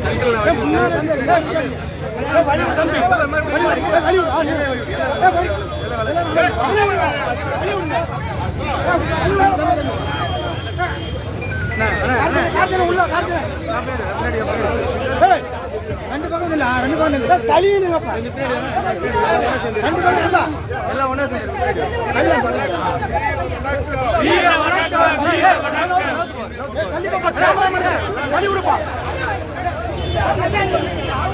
வீர ரெண்டு பக்கம் இல்ல ரெண்டு பக்கம் இல்ல தலியுங்கப்பா ரெண்டு பக்கம் இல்ல எல்லாம் ஒண்ணா வீர வணக்கம் வீர வணக்கம் தள்ளி பக்கம் கேமராமேன் தள்ளி விடுப்பா செல்ஃபிலாம்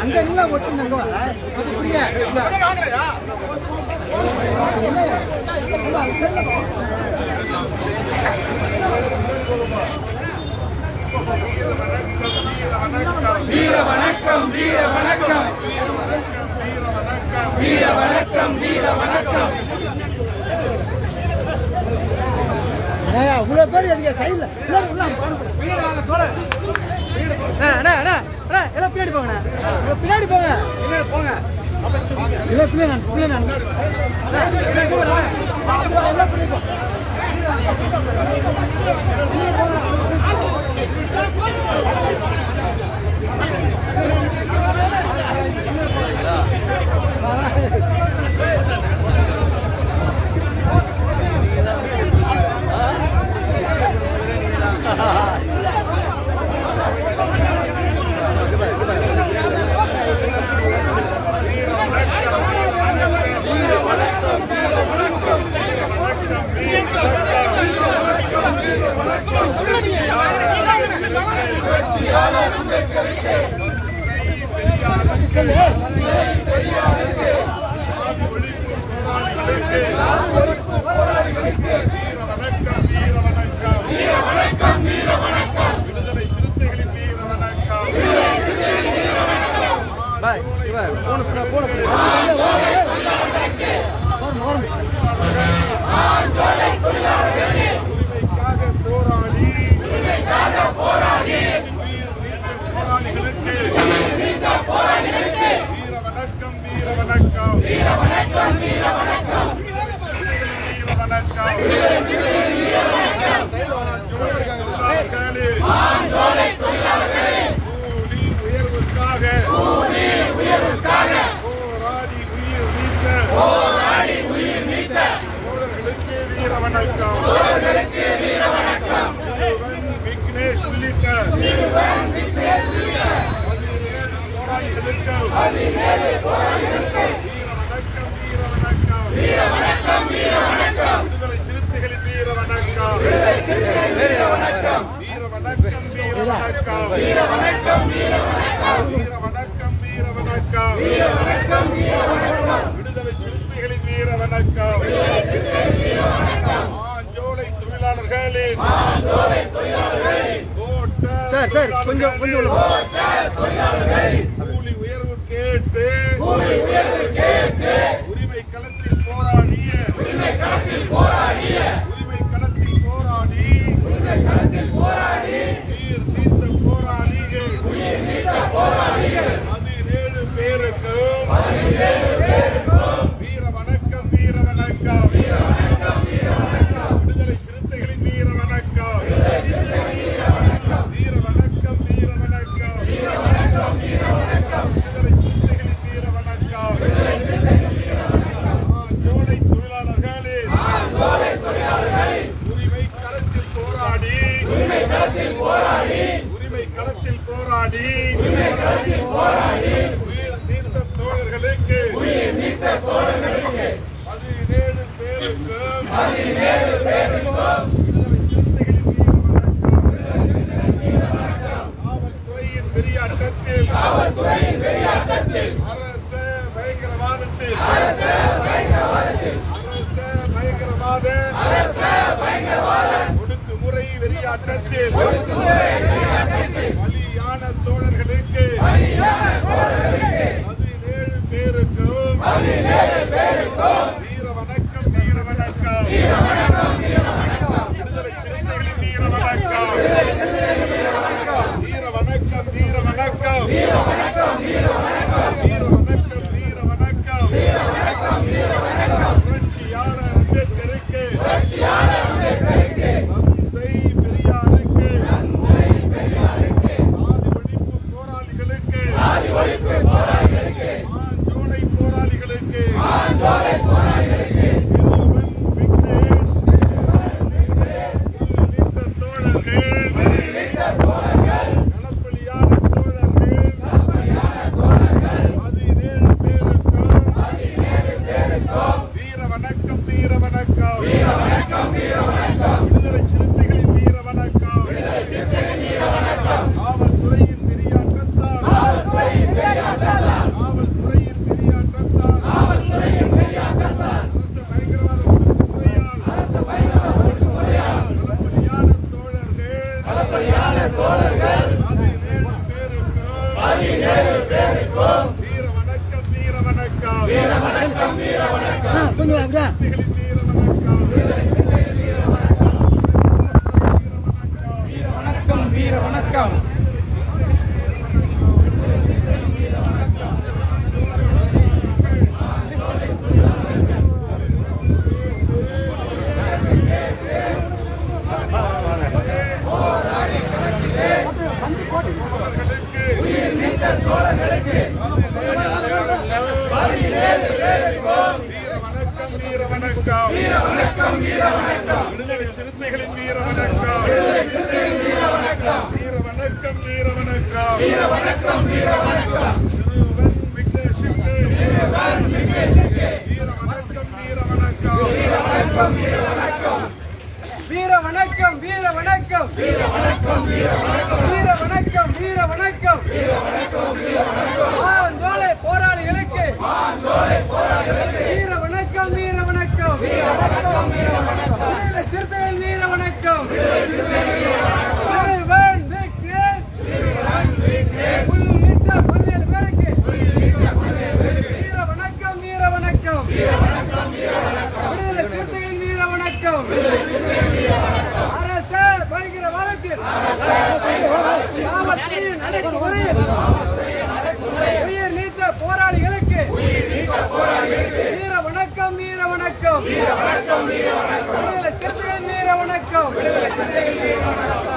அந்த இல்ல ஒட்டு அங்க வீர வணக்கம் வீர வணக்கம் வீர வணக்கம் வீர வணக்கம் இவ்வளவு பேர் எதுக்கு சைடுல எல்லாம் பின்னாடி போங்க பின்னாடி போங்க. போங்க. இல்ல பின்னாடி நான் பின்னாடி வீர வணக்கம் வீர வணக்கம் வீர வணக்கம் வீர வணக்கம் வீர சார் சார் கொஞ்சம் கொஞ்சம் தொழிலாளர்களின் அட்டத்தில் பலியான தோழர்களுக்கு பதினேழு பேருக்கும் வீர வணக்கம் Ahora. வீர வணக்கம் வீர வணக்கம் வீர வணக்கம் வீர வணக்கம் வீர வணக்கம் வீர வணக்கம் வீர வணக்கம் வீர வணக்கம் வீர வணக்கம் வீர வணக்கம் ஆந்தோலை போராளிகளுக்கு ஆந்தோலை போராளிகளுக்கு வீர வணக்கம் வீர வணக்கம் வீர வணக்கம் வீர வணக்கம் வீர சிறுத்தைகள் வீர வணக்கம் வீர சிறுத்தைகள் வீர வணக்கம்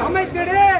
அமைத்திடு.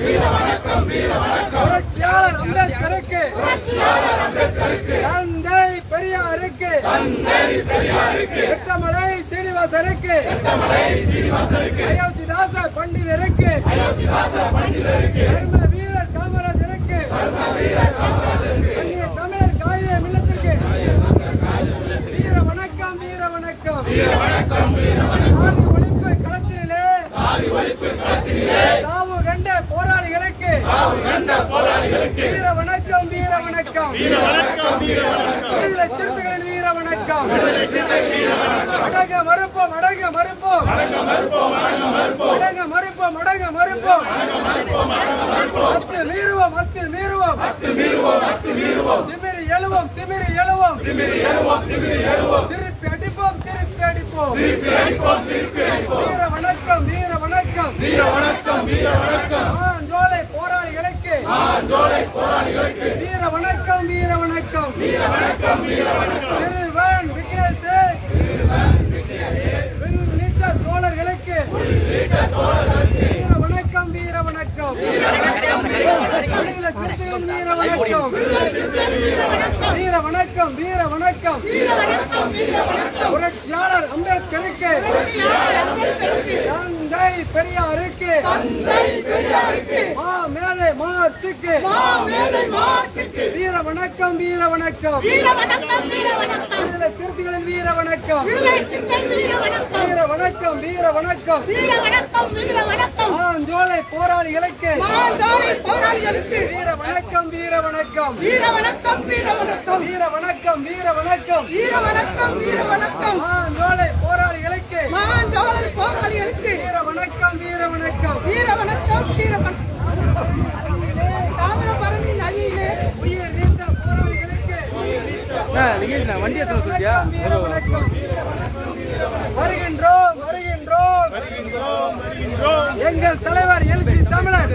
வீர வணக்கம் வீர வணக்கம் புரட்சியாளர் அம்பேத்கருக்கு. புரட்சியாளர் அம்பேத்கருக்கு தந்தை பெரியாருக்கு. தந்தை பெரியாருக்கு எட்டமலை சீனிவாசனுக்கு. எட்டமலை சீனிவாசனுக்கு அயோத்திதாச பண்டிதருக்கு. அயோத்திதாச பண்டிதருக்கு தர்ம வீரர் காமராஜருக்கு. தர்ம வீரர் காமராஜருக்கு தமிழர் காயிதே மில்லத்திற்கு வீர வணக்கம் வீர வணக்கம். வீர வணக்கம் வீர வணக்கம் சாதி ஒழிப்பு களத்திலே சாதி ஒழிப்பு களத்திலே சாவு கண்ட போராளிகளுக்கு. வீர வணக்கம் வீர வணக்கம் விடுதலை சிறுத்தைகளின் வீர வணக்கம் அடங்க மறுப்போம் அடங்க மறுப்போம். அடங்க மறுப்போம் அடங்க மறுப்போம். அத்து மீறுவோம் அத்து மீறுவோம். திமிரி எழுவோம் திமிரி எழுவோம். திருப்பி அடிப்போம் திருப்பி அடிப்போம். வீர வணக்கம் வீர வணக்கம் வீர வணக்கம் வீர வணக்கம் ஜோலை போராளிகளுக்கு வீர வணக்கம் வீர வணக்கம் வீர வணக்கம் வீர வணக்கம் திருவன் விக்னேஷ் உள்ளிட்ட தோழர்களுக்கு வீர வணக்கம் வீர வணக்கம் விடுதலை சிறுத்தைகளின் வீர வணக்கம். வீர வணக்கம் வீர வணக்கம். புரட்சியாளர் அம்பேத்கருக்கு. தந்தை பெரியாருக்கு. மா மேலே மார்சுக்கு வீர வணக்கம் வீர வணக்கம் வீர வணக்கம் வீர வணக்கம். விடுதலை சிறுத்தைகளின் வீர வணக்கம் வீர வணக்கம் வீர வணக்கம் ஆஞ்சோலை போராளிகளுக்கு. மாஞ்சோலை போராளிகளுக்கு. வீர வணக்கம் வீர வணக்கம் வீர வணக்கம் வீர வணக்கம் வீர வணக்கம் வீர வணக்கம் வீர வணக்கம் வீர வணக்கம் ஆஞ்சோலை போராளிகளுக்கு. மாஞ்சோலை போராளிகளுக்கு. வீர வணக்கம் வீர வணக்கம் வீர வணக்கம் வீர வணக்கம் தாமிரபரணி நதியிலே உயிர் நீத்த போராளிகளுக்கு வண்டி எத்தனை சொல்லியா வீர வணக்கம் வருகின்றோம். வருகின்றோம் எங்கள் தலைவர் எழுச்சி தமிழர்.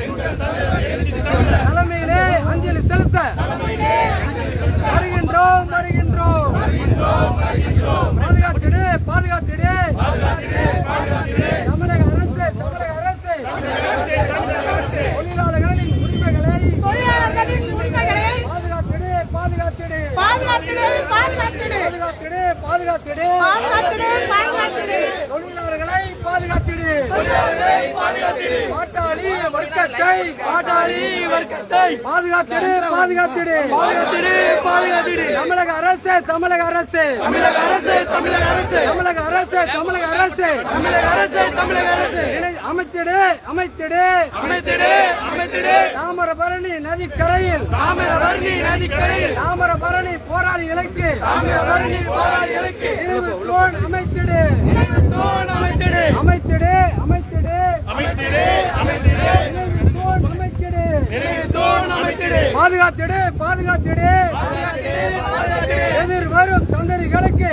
தலைமையிலே அஞ்சலி செலுத்த வருகின்றோம் வருகின்றோம். பாதுகாத்திடு பாதுகாத்திடு. தமிழக அரசு தமிழக அரசு. தொழிலாளர்களின் உரிமைகளை பாதுகாத்திடு பாதுகாத்திடு. பாதுகாத்திடு பாதுகாத்திடு. பாதுகாத்திடு பாதுகாத்திடு. பாதுகாத்திடு பாதுகாத்திடு. பாட்டாளி வர்க்கத்தை பாட்டாளி வர்க்கத்தை பாதுகாத்திடு பாதுகாத்திடு. பாதுகாத்திடு பாதுகாத்திடு. தமிழக அரசு தமிழக அரசு. தமிழக அரசு தமிழக அரசு. தமிழக அரசு தமிழக அரசு. தமிழக அரசு தமிழக அரசு. அமைத்திடு அமைத்திடு. அமைத்திடு அமைத்திடு. தாமிரபரணி நதிக்கரையில். தாமிரபரணி நதிக்கரையில். தாமிரபரணி போராளிகளுக்கு தாமிரபரணி போராளிகளுக்கு அமைத்திடு. அமைத்திடு அமைத்திடு அமைத்திடு அமைத்திடு பாதுகாத்திடு பாதுகாத்திடு எதிர்வரும் சந்ததிகளுக்கு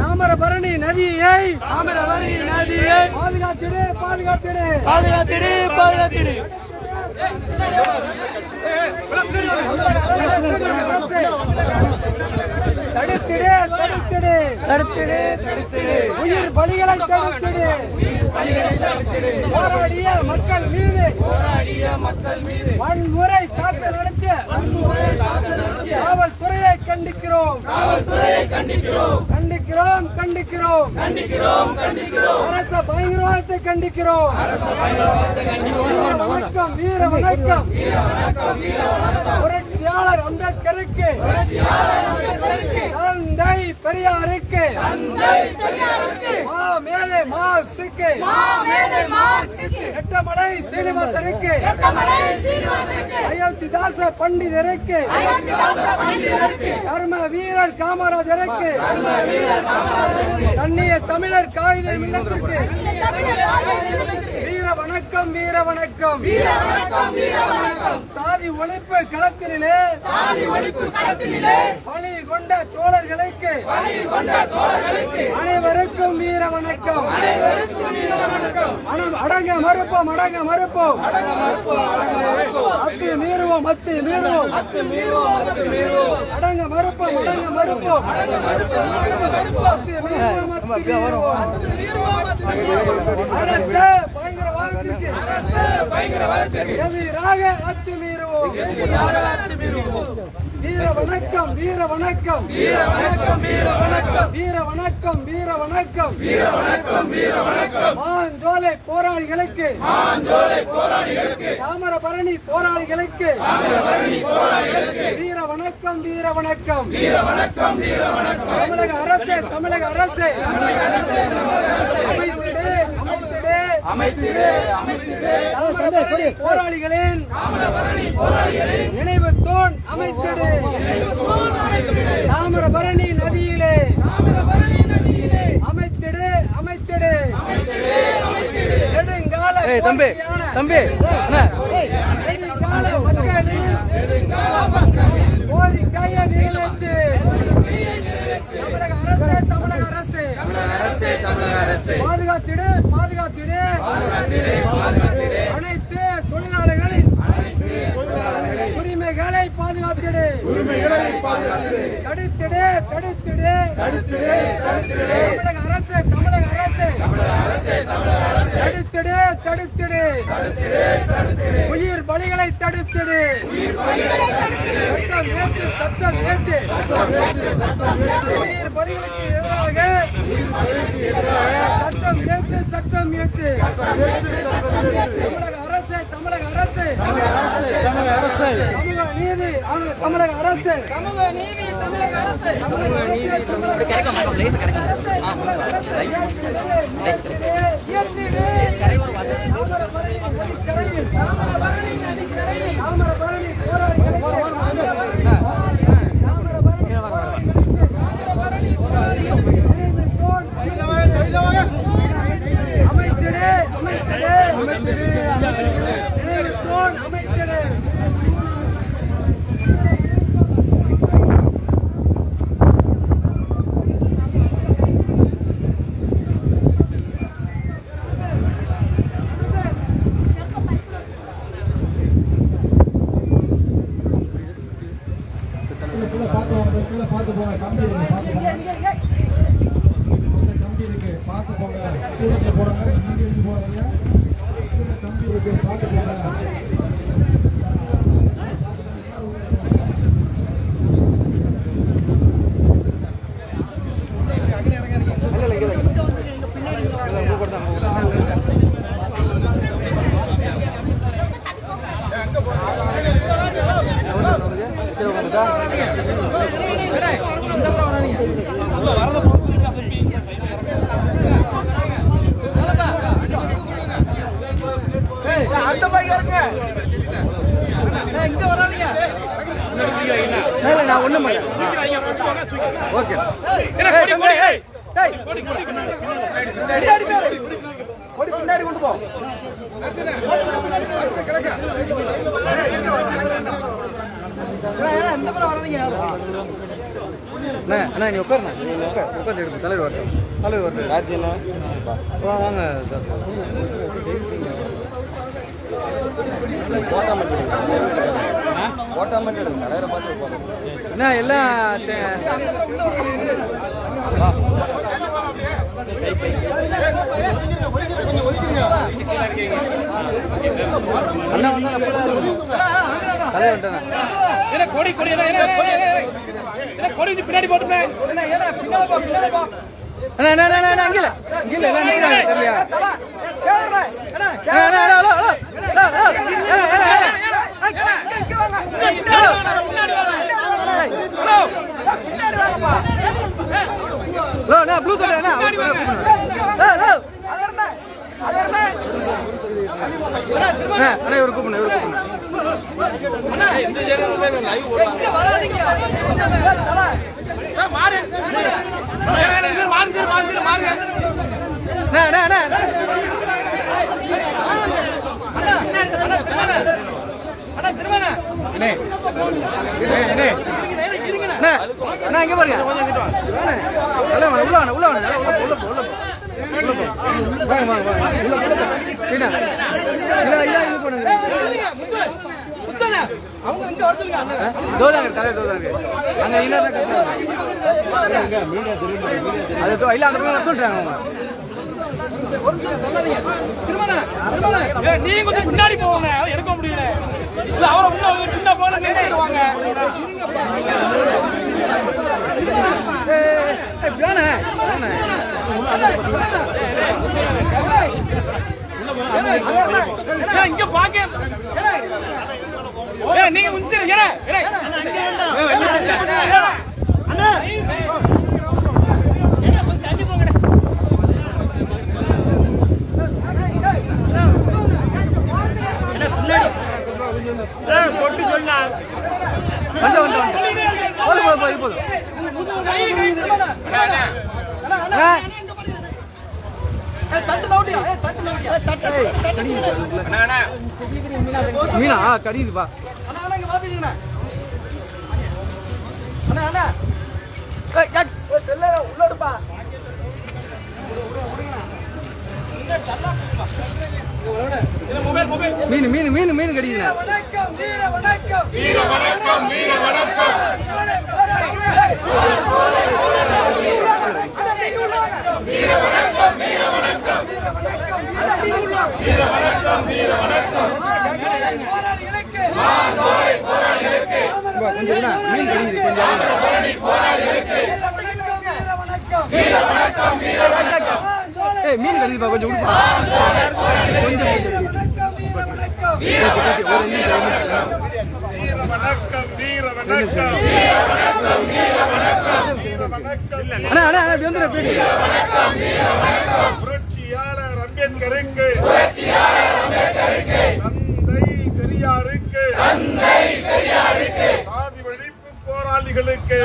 தாமரபரணி நதியை தாமரபரணி நதியை பாதுகாத்திடு பாதுகாத்திடு பாதுகாத்திடு பாதுகாத்திடு தடுத்திடு தடுத்திடு தடுத்திடு தடுத்திடு உயிர் பலிகளை தடுத்திடு போராடிய மக்கள் மீது போராடிய மக்கள் மீது வன்முறை தாக்கல் நடத்திய வன்முறை தாக்கல் நடத்திய காவல்துறையை கண்டிக்கிறோம். காவல்துறையை கண்டிக்கிறோம் கண்டிக்கிறோம் கண்டிக்கிறோம் கண்டிக்கிறோம் கண்டிக்கிறோம் அரச பயங்கரவாதத்தை கண்டிக்கிறோம் அரச பயங்கரவாதத்தை கண்டிக்கிறோம் வணக்கம் வீர வணக்கம் வீர வணக்கம் வீர வணக்கம் புரட்சியாளர் அம்பேத்கருக்கு தந்தை பெரியாருக்கு மா மேலே மார்க்சுக்கு எட்டமலை சீனிவாசனுக்கு அயோத்திதாச பண்டிதருக்கு கர்ம வீரர் காமராஜருக்கு கண்ணிய தமிழர் காகித இல்லத்திற்கு வணக்கம் வீர வணக்கம் வீர வணக்கம் வீர வணக்கம் சாதி ஒழிப்பு களத்திலே சாதி ஒழிப்பு களத்திலே பலி கொண்ட தோழர்களுக்கு தோழர்களுக்கு. அனைவருக்கும் வீர வணக்கம் அனம்- அடங்க மறுப்போம் அடங்க மறுப்போம். அத்து மீறுவோம் அத்து மீறுவோம். அத்து மீறுவோம் அத்து மீறுவோம். அடங்க மறுப்போம் அடங்க மறுப்போம். அத்து மீறுவோம் அத்து மீறுவோம். அரசு பயங்கரவாதத்திற்கு வீர வணக்கம் வீர வணக்கம் வீர வணக்கம் வீர வணக்கம் வீர வணக்கம் வீர வணக்கம் வீர வணக்கம் வீர வணக்கம் மாஞ்சோலை போராளிகளுக்கு மாஞ்சோலை போராளிகளுக்கு போராளிகளுக்கு போராளிகளுக்கு வீர வணக்கம் வீர வணக்கம் வீர வணக்கம் வீர வணக்கம் தமிழக அரசு தமிழக அரசு தமிழக அரசு. அமைத்திடு போராளிகளின் நினைவு தூண் அமைத்திடு. தாமிரபரணி நதியிலே அமைத்திடு அமைத்திடு. நெடுங்கால தம்பி தம்பி அண்ணா நெடுங்கால மக்களின் கோரிக்கையை நிறைவேற்று தமிழக அரசு தமிழக அரசு தமிழக அரசு பாதுகாத்திடு பாதுகாத்திடு அனைத்து தொழிலாளர்களின் உரிமைகளை பாதுகாத்திடு தடுத்திடு தடுத்திடு தமிழக அரசு தமிழக அரசு தடுத்திடு தடுத்திடு உயிர் பலிகளை தடுத்திடு. சட்டம் ஏற்று சட்டம் ஏற்று. உயிர் பலிகளுக்கு எதிராக சட்டம் ஏற்று சட்டம் ஏற்று. தமிழக தமிழக அரசு தமிழக அரசு தமிழக நீதி தமிழக அரசு தமிழக நீதி தமிழக அரசு தமிழக நீதி தமிழக கிடைக்க மாட்டோம் லேஸ் கிடைக்க மாட்டோம் ஆ லேஸ் கிடைக்க கரை ஒரு வந்து தாமர பரணி நதி கரை தாமர பரணி போராடி அமைச்சரே அமைச்சரே அந்த பைக் இருங்க இங்க வராதீங்க நான் ஒண்ணும் ஓகே பின்னாடி கொண்டு போ இந்த படம் வராதீங்க அண்ணா அண்ணா நீ உட்காருண்ணா. உட்கார். உட்காந்து எடுக்கும் தலைவர் வரட்டும் தலைவர் வரட்டும் ராஜ்யம் என்ன வாங்க போட்டா மட்டும் போட்டா மட்டும் எடுக்கும் தலைவரை பார்த்து அண்ணா எல்லாம் அண்ணா வந்தா தலைவர் கொடி கொடி கொடி பின்னாடி போட்டுமே ப்ளூ கலர் என்ன அண்ணா அண்ணா இவர் கூப்பிடணும் இவர் கூப்பிடணும் அண்ணா இங்க பாருங்க உள்ள உள்ள உள்ள உள்ள வாங்க வாங்க வாங்க என்ன இல்ல ஐயா இது பண்ணுங்க அவங்க இங்க வரதுங்க சொல்லுங்க தோதாங்க தலை தோதாங்க அங்க என்ன அது தோ- இல்ல அந்த சொல்றாங்க அவங்க நீங்க கொஞ்சம் பின்னாடி எடுக்க முடியல இல்ல அவரை பின்ன போல இங்க பாக்க நீங்க கொஞ்சம் இரு, சொன்னா வந்து வந்து வந்து போதும் போதும் போதும் போதும் மீனா உள்ள எடுப்பா மீன் மீன் மீன் மீன் கடிக்குதுண்ணே வணக்கம் வீர வணக்கம் வீர வணக்கம் வீர வணக்கம் வீர வணக்கம் வீர வணக்கம் ஏய் மீன் கடிக்குதுப்பா கொஞ்சம் விடுப்பா கொஞ்சம் கொஞ்சம் வீர வணக்கம் வீர வணக்கம் வீர அண்ணா அண்ணா அண்ணா இப்படி வந்துடு பேடி புரட்சியாளர் அம்பேத்கருக்கு. தந்தை பெரியாருக்கு. சாதி ஒழிப்பு போராளிகளுக்கு.